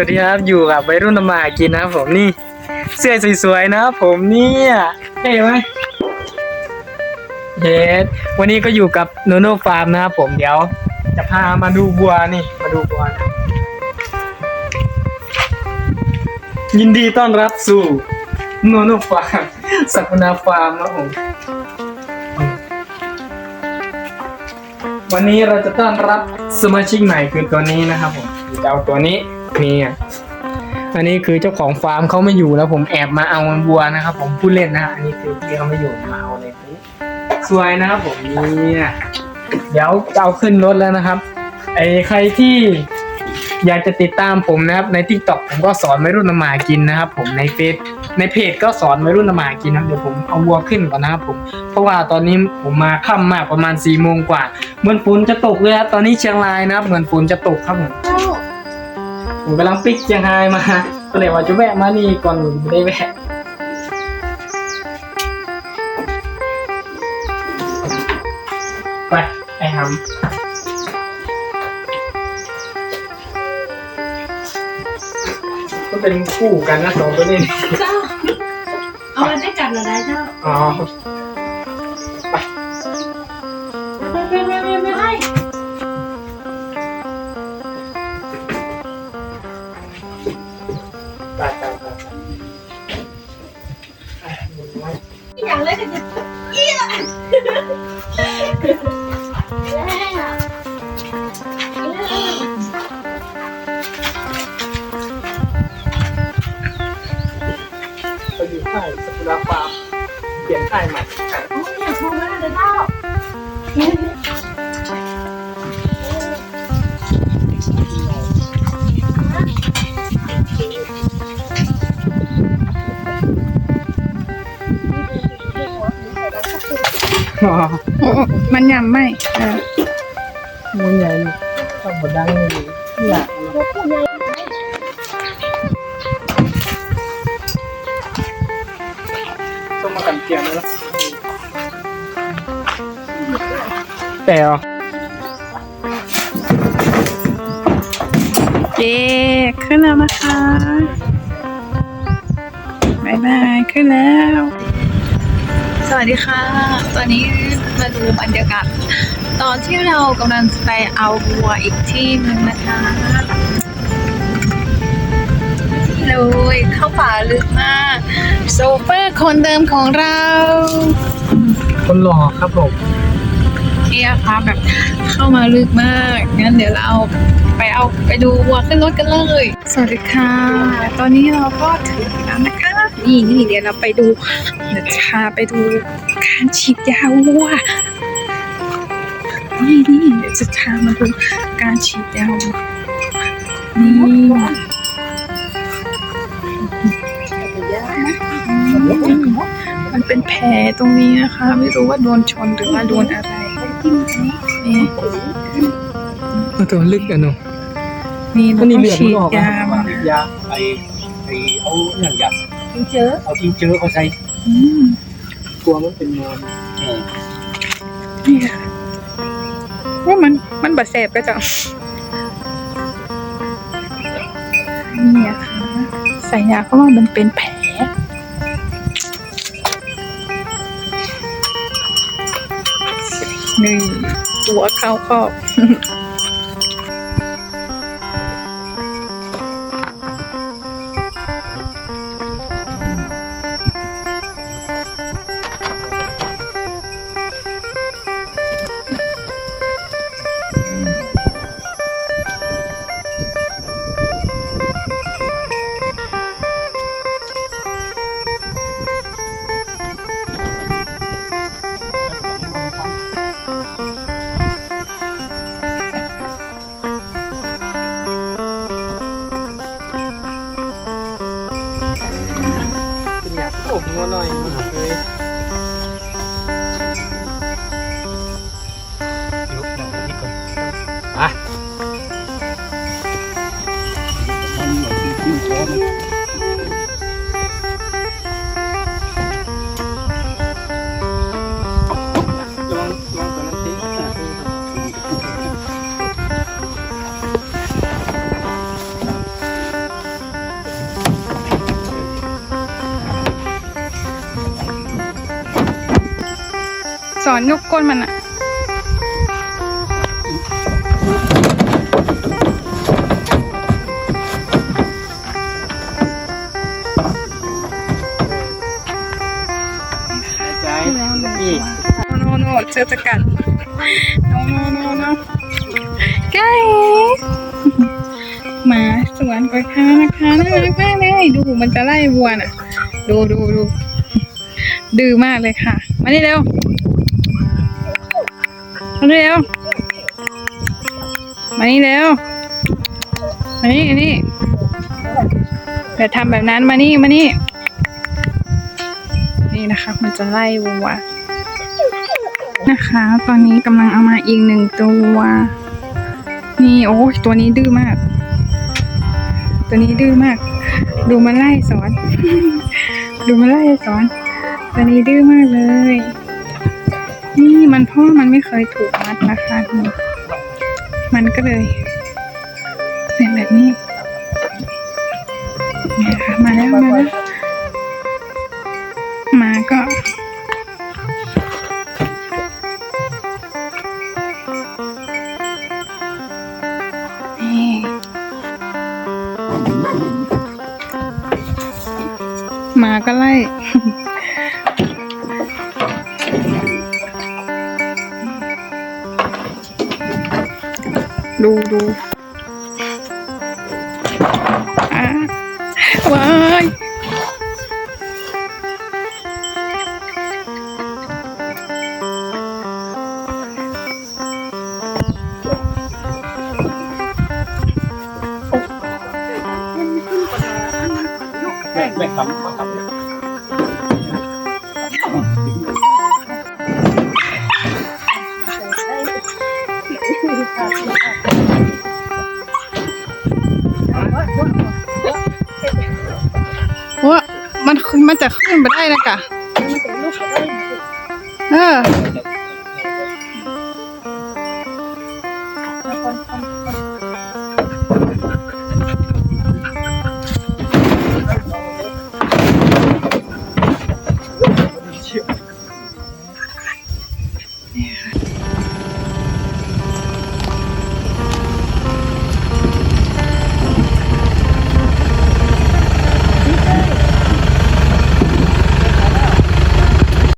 วัสดีครับอยู่กับวัยรุ่นมากินนะครับผมนี่เสื้อสวยๆนะผมเนี่ยเท่ไหมเยสวันนี้ก็อยู่กับโนโนฟาร์มนะครับผมเดี๋ยว จะพามาดูบัวนี่ มาดูบัวนะยินดีต้อนรับสู่โนโนฟาร์มสักุณาฟาร์มนะผมวันนี้เราจะต้อนรับสมาชิกใหม่คือตัวนี้นะครับผมเจ้าตัวนี้ นี่อะอันนี้คือเจ้าของฟาร์มเขาไม่อยู่แล้วผมแอบมาเอาวัวนะครับ ผมพูดเล่นนะอันนี้คือพี่เขาไม่อยู่มาเอาเลยสวยนะครับผมนี่เดี๋ยวจะเอาขึ้นรถแล้วนะครับไอ้ใครที่อยากจะติดตามผมนะครับ ใน t ิ k t o k ผมก็สอนไม่รุ่นนำหมากินนะครับ ผมในเฟซในเพจก็สอนไม่รุ่นนำหมากินนะเดี๋ยวผมเอาวัวขึ้นก่อนนะครับผมเพราะว่าตอนนี้ผมมาค่ำมากประมาณสี่โมงกว่าเหมือนฝนจะตกเลยครับตอนนี้เชียงรายนะครับเหมือนฝนจะตกครับผม ผมกำลังปิกเชียงรายมาก็เลยว่าจะแวะมานี่ก่อนไม่ได้แวะไปไอ้หำก็เป็นคู่กันนะสองตัวนี้เจ้า เอาไว้ได้กันเหรอได้เจ้า อ๋อไม่ ไปอยู่ค่ายสกุลาฟาร์มเปลี่ยนค่ายใหม่โอ้ยอยากพูดมากเลยเจ้า โอ้มันยังไม่เออมันใหญ่นี่ทำบดดังนี่อยากพวกผู้ใหญ่ต้องมากันเปลี่ยนแล้วแต่อ๋อเย้ขึ้นแล้วนะคะบายบายขึ้นแล้ว สวัสดีค่ะ ตอนนี้มาดูบรรยากาศตอนที่เรากำลังจะไปเอาวัวอีกที่หนึ่งนะคะนี่เลยเข้าป่าลึกมาก โซเฟอร์คนเดิมของเรา คนหล่อครับผมนี่นะคะแบบเข้ามาลึกมาก งั้นเดี๋ยวเราไปเอาไปดูวัวขึ้นรถกันเลย สวัสดีค่ะ ตอนนี้เราก็ถึงแล้วนะคะ นี่นี่เดี๋ยวเราไปดูเดี๋ยวจะพาไปดูการฉีดยาวัวนี่นี่เดี๋ยวจะพามาดูการฉีดยาวัวนี่มันเป็นแผลตรงนี้นะคะ ไม่รู้ว่าโดนชนหรือว่าโดนอะไรนี่ตัวลึกกันเนาะนี่มัเรานนี่ต้องเลือดฉีมันดอกยามายาไอไอเอาอย่า งยาเจอเอาทิ้งเจอเขาใส่อืมกลัวมันเป็นนอนเออนี่ค่ะว่ามันมันบาดแสบก็จังเนี่ยค่ะใส่ยาเพราะว่ามันเป็นแผลนี่ตัวเข้าคอก หัวหน่อยเลยเดี๋ยวเดี๋ยวนิดก่อนอะ อนยกก้นมันอะใจนี่โนโนเจอจะกัดโนโนโนโนไก่หมาสวนไปค่ะนะคะน่ารักมากเลยดูมันจะไล่วัวน่ะ ดูดูดูดื้อมากเลยค่ะ มานี่เร็วมานี่ เร็ว มานี่เร็ว มานี่นี่อย่าทำแบบนั้นมานี่มานี่ นี่นะคะ มันจะไล่วัวนะคะ ตอนนี้กำลังเอามาอีกหนึ่งตัว นี่ โอ้ยตัวนี้ดื้อมาก ตัวนี้ดื้อมาก ดูมันไล่สอน ดูมันไล่สอน ตัวนี้ดื้อมากเลย นี่มันเพราะว่ามันไม่เคยถูกมัดนะคะมันก็เลยเป็นแบบนี้เนี่ยค่ะมาแล้วมาแล้วมาก็มาก็ไล่ ดูดูอะว้ายแม่แม่ทำมาทำ จะขึ้นไปได้นะกะเออ